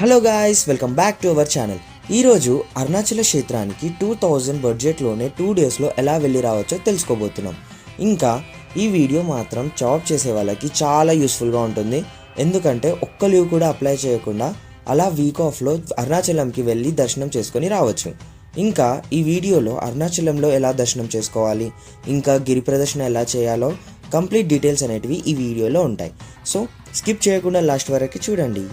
Hello guys welcome back to our channel ఈరోజు అరుణాచల క్షేత్రానికి two thousand బడ్జెట్లోనే టూ డేస్లో ఎలా వెళ్ళి రావచ్చో తెలుసుకోబోతున్నాం. ఇంకా ఈ వీడియో మాత్రం జాబ్ చేసే వాళ్ళకి చాలా యూస్ఫుల్గా ఉంటుంది. ఎందుకంటే ఒక్క లీవ్ కూడా అప్లై చేయకుండా అలా వీక్ ఆఫ్లో అరుణాచలంకి వెళ్ళి దర్శనం చేసుకొని రావచ్చు. ఇంకా ఈ వీడియోలో అరుణాచలంలో ఎలా దర్శనం చేసుకోవాలి ఇంకా గిరి ప్రదర్శన ఎలా చేయాలో కంప్లీట్ డీటెయిల్స్ అనేటివి ఈ వీడియోలో ఉంటాయి. సో స్కిప్ చేయకుండా లాస్ట్ వరకు చూడండి.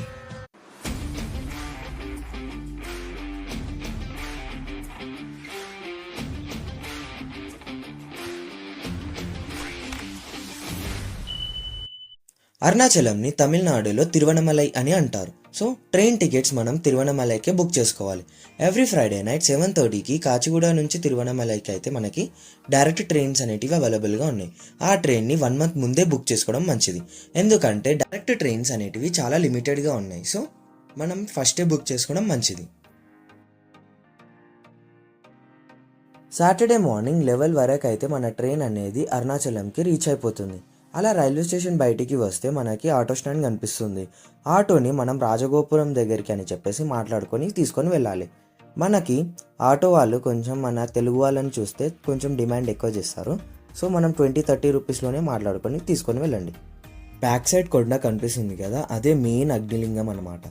అరుణాచలంని తమిళనాడులో తిరువణమలై అని అంటారు. సో ట్రైన్ టికెట్స్ మనం తిరువనమలైకే బుక్ చేసుకోవాలి. ఎవ్రీ ఫ్రైడే నైట్ సెవెన్ థర్టీకి కాచిగూడ నుంచి తిరువనమలైకి అయితే మనకి డైరెక్ట్ ట్రైన్స్ అనేటివి అవైలబుల్గా ఉన్నాయి. ఆ ట్రైన్ని వన్ మంత్ ముందే బుక్ చేసుకోవడం మంచిది. ఎందుకంటే డైరెక్ట్ ట్రైన్స్ అనేటివి చాలా లిమిటెడ్గా ఉన్నాయి. సో మనం ఫస్టే బుక్ చేసుకోవడం మంచిది. సాటర్డే మార్నింగ్ లెవెల్ వరకు అయితే మన ట్రైన్ అనేది అరుణాచలంకి రీచ్ అయిపోతుంది. అలా రైల్వే స్టేషన్ బయటికి వస్తే మనకి ఆటో స్టాండ్ కనిపిస్తుంది. ఆటోని మనం రాజగోపురం దగ్గరికి అని చెప్పేసి మాట్లాడుకొని తీసుకొని వెళ్ళాలి. మనకి ఆటో వాళ్ళు కొంచెం మన తెలుగు వాళ్ళని చూస్తే కొంచెం డిమాండ్ ఎక్కువ చేస్తారు. సో మనం ట్వంటీ థర్టీ రూపీస్లోనే మాట్లాడుకొని తీసుకొని వెళ్ళండి. బ్యాక్ సైడ్ కొండ కనిపిస్తుంది కదా అదే మెయిన్ అగ్నిలింగం అన్నమాట.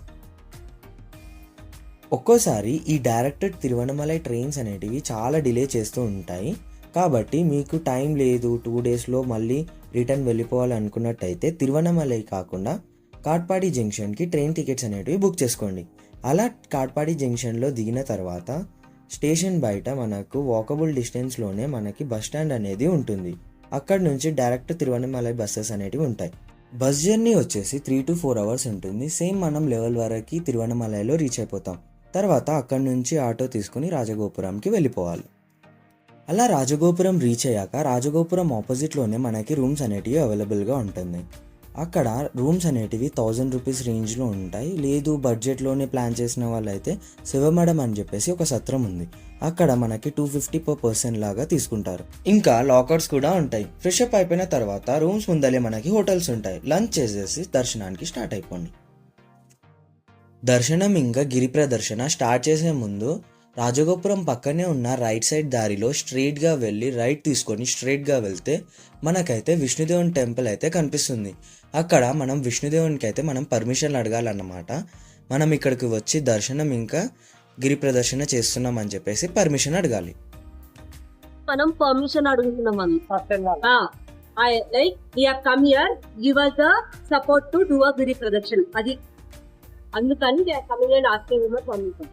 ఒక్కోసారి ఈ డైరెక్టెడ్ తిరువనమలై ట్రైన్స్ అనేటివి చాలా డిలే చేస్తూ ఉంటాయి. కాబట్టి మీకు టైం లేదు టూ డేస్లో మళ్ళీ రిటర్న్ వెళ్ళిపోవాలనుకున్నట్టయితే తిరువనమలై కాకుండా కాట్పాడి జంక్షన్కి ట్రైన్ టికెట్స్ అనేటివి బుక్ చేసుకోండి. అలా కాట్పాడి జంక్షన్లో దిగిన తర్వాత స్టేషన్ బయట మనకు వాకబుల్ డిస్టెన్స్లోనే మనకి బస్ స్టాండ్ అనేది ఉంటుంది. అక్కడ నుంచి డైరెక్ట్ తిరువనమలై బస్సెస్ అనేటివి ఉంటాయి. బస్ జర్నీ వచ్చేసి త్రీ టు ఫోర్ అవర్స్ ఉంటుంది. సేమ్ మనం లెవెల్ వరకు తిరువనమలైలో రీచ్ అయిపోతాం. తర్వాత అక్కడి నుంచి ఆటో తీసుకుని రాజగోపురంకి వెళ్ళిపోవాలి. అలా రాజగోపురం రీచ్ అయ్యాక రాజగోపురం ఆపోజిట్లోనే మనకి రూమ్స్ అనేటివి అవైలబుల్గా ఉంటుంది. అక్కడ రూమ్స్ అనేటివి థౌజండ్ రూపీస్ రేంజ్లో ఉంటాయి. లేదు బడ్జెట్లోనే ప్లాన్ చేసిన వాళ్ళైతే శివమడం అని చెప్పేసి ఒక సత్రం ఉంది. అక్కడ మనకి టూ ఫిఫ్టీ పర్ పర్సన్ లాగా తీసుకుంటారు. ఇంకా లాకర్స్ కూడా ఉంటాయి. ఫ్రెష్ అప్ అయిపోయిన తర్వాత రూమ్స్ ముందలే మనకి హోటల్స్ ఉంటాయి. లంచ్ చేసేసి దర్శనానికి స్టార్ట్ అయిపోండి. దర్శనం ఇంకా గిరి ప్రదర్శన స్టార్ట్ చేసే ముందు రాజగోపురం పక్కనే ఉన్న రైట్ సైడ్ దారిలో స్ట్రైట్గా వెళ్ళి రైట్ తీసుకొని స్ట్రైట్గా వెళ్తే మనకైతే విష్ణుదేవుని టెంపుల్ అయితే కనిపిస్తుంది. అక్కడ మనం విష్ణుదేవునికి అయితే మనం పర్మిషన్ అడగాలన్నమాట. మనం ఇక్కడికి వచ్చి దర్శనం ఇంకా గిరి ప్రదర్శన చేస్తున్నాం అని చెప్పేసి పర్మిషన్ అడగాలి. మనం పర్మిషన్ అడుగుతున్నాం like have come here give us the support to do a గిరి ప్రదర్శన. అది అందుకని కమింగ్ అండ్ ఆస్కింగ్ పర్మిషన్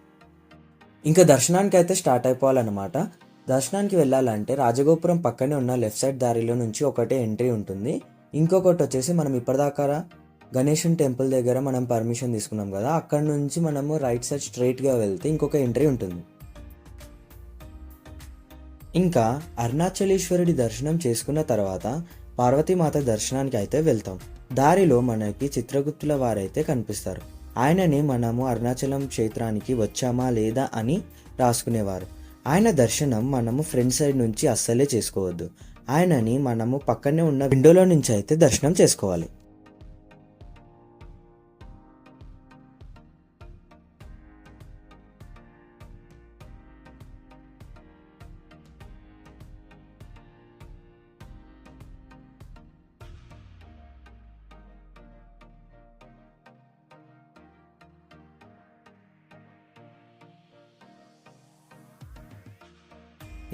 ఇంకా దర్శనానికి అయితే స్టార్ట్ అయిపోవాలన్నమాట. దర్శనానికి వెళ్ళాలంటే రాజగోపురం పక్కనే ఉన్న లెఫ్ట్ సైడ్ దారిలో నుంచి ఒకటే ఎంట్రీ ఉంటుంది. ఇంకొకటి వచ్చేసి మనం ఇప్పటిదాకా గణేషన్ టెంపుల్ దగ్గర మనం పర్మిషన్ తీసుకున్నాం కదా అక్కడ నుంచి మనము రైట్ సైడ్ స్ట్రైట్గా వెళ్తే ఇంకొక ఎంట్రీ ఉంటుంది. ఇంకా అరుణాచలేశ్వరుడి దర్శనం చేసుకున్న తర్వాత పార్వతీమాత దర్శనానికి అయితే వెళ్తాం. దారిలో మనకి చిత్రగుప్తుల వారైతే కనిపిస్తారు. ఆయనని మనము అరుణాచలం క్షేత్రానికి వచ్చామా లేదా అని రాసుకునేవారు. ఆయన దర్శనం మనము ఫ్రంట్ సైడ్ నుంచి అస్సలే చేసుకోవద్దు. ఆయనని మనము పక్కనే ఉన్న విండోలో నుంచి అయితే దర్శనం చేసుకోవాలి.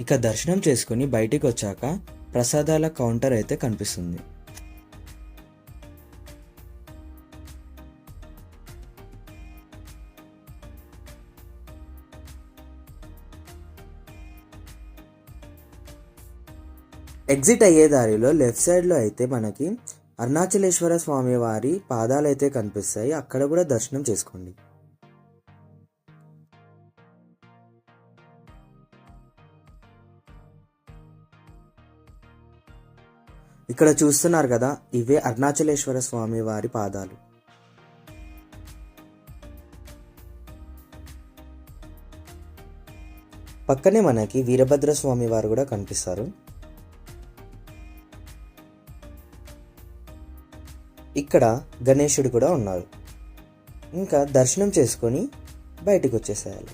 ఇక దర్శనం చేసుకుని బయటికి వచ్చాక ప్రసాదాల కౌంటర్ అయితే కనిపిస్తుంది. ఎగ్జిట్ అయ్యే దారిలో లెఫ్ట్ సైడ్లో అయితే మనకి అరుణాచలేశ్వర స్వామి వారి పాదాలు అయితే కనిపిస్తాయి. అక్కడ కూడా దర్శనం చేసుకోండి. ఇక్కడ చూస్తున్నారు కదా ఇవే అరుణాచలేశ్వర స్వామి వారి పాదాలు. పక్కనే మనకి వీరభద్ర స్వామి వారు కూడా కనిపిస్తారు. ఇక్కడ గణేశుడు కూడా ఉన్నారు. ఇంకా దర్శనం చేసుకొని బయటికి వచ్చేసేయాలి.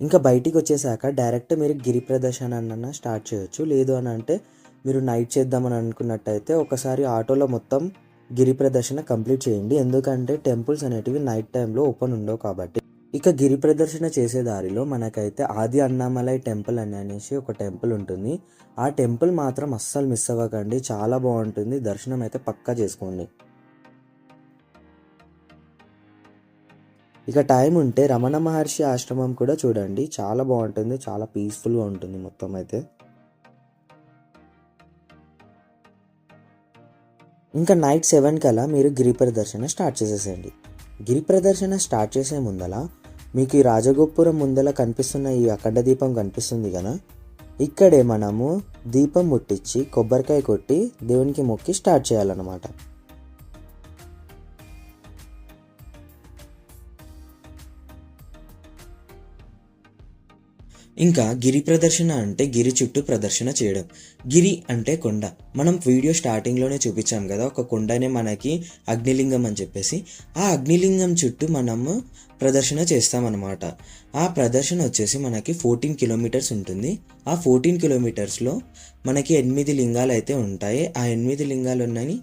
ఇంకా బయటికి వచ్చేసాక డైరెక్ట్ మీరు గిరి ప్రదర్శన అన్న స్టార్ట్ చేయొచ్చు లేదు అని అంటే మీరు నైట్ చేద్దామని అనుకున్నట్టయితే ఒకసారి ఆటోలో మొత్తం గిరి ప్రదర్శన కంప్లీట్ చేయండి. ఎందుకంటే టెంపుల్స్ అనేటివి నైట్ టైంలో ఓపెన్ ఉండవు కాబట్టి. ఇక గిరి ప్రదర్శన చేసే దారిలో మనకైతే ఆది అన్నామలై టెంపుల్ అని అనేసి ఒక టెంపుల్ ఉంటుంది. ఆ టెంపుల్ మాత్రం అస్సలు మిస్ అవ్వకండి. చాలా బాగుంటుంది. దర్శనం అయితే పక్కా చేసుకోండి. ఇక టైం ఉంటే రమణ మహర్షి ఆశ్రమం కూడా చూడండి. చాలా బాగుంటుంది. చాలా పీస్ఫుల్గా ఉంటుంది మొత్తం అయితే. ఇంకా నైట్ సెవెన్ కల్లా మీరు గిరి ప్రదర్శన స్టార్ట్ చేసేసేయండి. గిరి ప్రదర్శన స్టార్ట్ చేసే ముందల మీకు ఈ రాజగోపురం ముందల కనిపిస్తున్న ఈ అఖండ దీపం కనిపిస్తుంది కదా? ఇక్కడే మనము దీపం ముట్టించి కొబ్బరికాయ కొట్టి దేవునికి మొక్కి స్టార్ట్ చేయాలన్నమాట. ఇంకా గిరి ప్రదర్శన అంటే గిరి చుట్టూ ప్రదర్శన చేయడం. గిరి అంటే కొండ. మనం వీడియో స్టార్టింగ్లోనే చూపించాం కదా ఒక కొండనే మనకి అగ్నిలింగం అని చెప్పేసి. ఆ అగ్నిలింగం చుట్టూ మనము ప్రదర్శన చేస్తామన్నమాట. ఆ ప్రదర్శన వచ్చేసి మనకి ఫోర్టీన్ కిలోమీటర్స్ ఉంటుంది. ఆ ఫోర్టీన్ కిలోమీటర్స్లో మనకి ఎనిమిది లింగాలు అయితే ఉంటాయి. ఆ ఎనిమిది లింగాలు ఉన్నాయి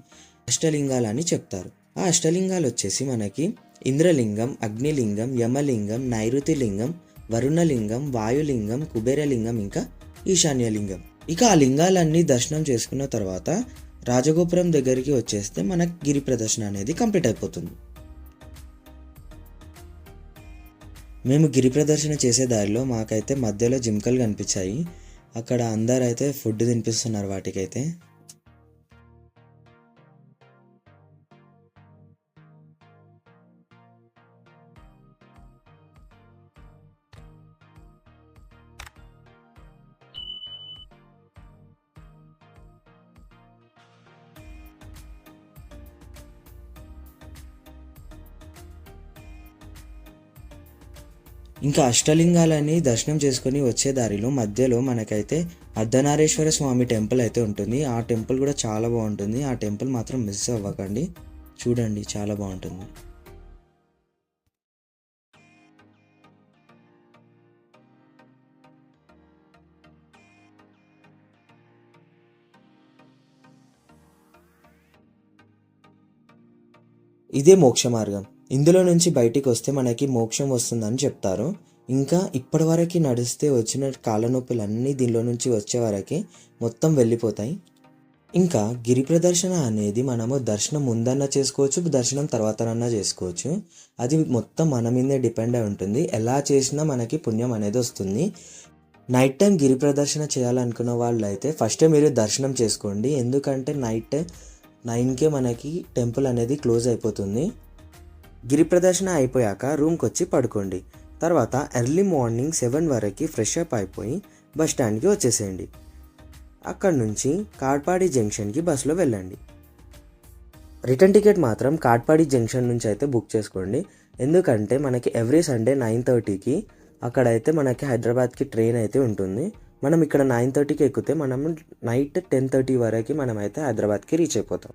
అష్టలింగాలు అని చెప్తారు. ఆ అష్టలింగాలు వచ్చేసి మనకి ఇంద్రలింగం అగ్నిలింగం యమలింగం నైరుతి లింగం వరుణలింగం వాయులింగం కుబేరలింగం ఇంకా ఈశాన్యలింగం. ఇక ఆ లింగాలన్నీ దర్శనం చేసుకున్న తర్వాత రాజగోపురం దగ్గరికి వచ్చేస్తే మన గిరి ప్రదర్శన అనేది కంప్లీట్ అయిపోతుంది. మేము గిరి ప్రదర్శన చేసే దారిలో మాకైతే మధ్యలో జింకలు కనిపించాయి. అక్కడ అందరైతే అయితే ఫుడ్ తినిపిస్తున్నారు వాటికైతే. ఇంకా అష్టలింగాలని దర్శనం చేసుకుని వచ్చే దారిలో మధ్యలో మనకైతే అర్ధనారేశ్వర స్వామి టెంపుల్ అయితే ఉంటుంది. ఆ టెంపుల్ కూడా చాలా బాగుంటుంది. ఆ టెంపుల్ మాత్రం మిస్ అవ్వకండి. చూడండి చాలా బాగుంటుంది. ఇదే మోక్ష మార్గం. ఇందులో నుంచి బయటికి వస్తే మనకి మోక్షం వస్తుందని చెప్తారు. ఇంకా ఇప్పటివరకు నడిస్తే వచ్చిన కాళ్ళ దీనిలో నుంచి వచ్చే వరకు మొత్తం వెళ్ళిపోతాయి. ఇంకా గిరి ప్రదర్శన అనేది మనము దర్శనం ముందన్నా చేసుకోవచ్చు దర్శనం తర్వాతనన్నా చేసుకోవచ్చు. అది మొత్తం మన మీదే డిపెండ్ అయి ఉంటుంది. ఎలా చేసినా మనకి పుణ్యం అనేది వస్తుంది. నైట్ టైం గిరి ప్రదర్శన చేయాలనుకున్న వాళ్ళు అయితే ఫస్టే మీరు దర్శనం చేసుకోండి. ఎందుకంటే నైట్ నైన్కే మనకి టెంపుల్ అనేది క్లోజ్ అయిపోతుంది. గిరి ప్రదర్శన అయిపోయాక రూమ్కి వచ్చి పడుకోండి. తర్వాత ఎర్లీ మార్నింగ్ సెవెన్ వరకు ఫ్రెష్ అప్ అయిపోయి బస్ స్టాండ్కి వచ్చేసేయండి. అక్కడ నుంచి కాట్పాడి జంక్షన్కి బస్సులో వెళ్ళండి. రిటర్న్ టికెట్ మాత్రం కాట్పాడి జంక్షన్ నుంచి అయితే బుక్ చేసుకోండి. ఎందుకంటే మనకి ఎవ్రీ సండే నైన్ థర్టీకి అక్కడైతే మనకి హైదరాబాద్కి ట్రైన్ అయితే ఉంటుంది. మనం ఇక్కడ నైన్ థర్టీకి ఎక్కితే మనం నైట్ టెన్ థర్టీ వరకు మనమైతే హైదరాబాద్కి రీచ్ అయిపోతాం.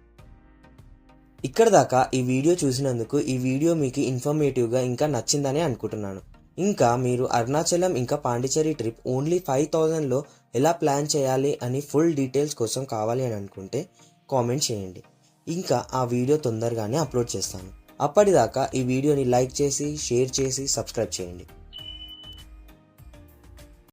ఇక్కడ దాకా ఈ వీడియో చూసినందుకు ఈ వీడియో మీకు ఇన్ఫర్మేటివ్గా ఇంకా నచ్చిందని అనుకుంటున్నాను. ఇంకా మీరు అరుణాచలం ఇంకా పాండిచేరి ట్రిప్ ఓన్లీ ఫైవ్ థౌజండ్లో ఎలా ప్లాన్ చేయాలి అని ఫుల్ డీటెయిల్స్ కోసం కావాలి అని అనుకుంటే కామెంట్ చేయండి. ఇంకా ఆ వీడియో తొందరగానే అప్లోడ్ చేస్తాను. అప్పటిదాకా ఈ వీడియోని లైక్ చేసి షేర్ చేసి సబ్స్క్రైబ్ చేయండి.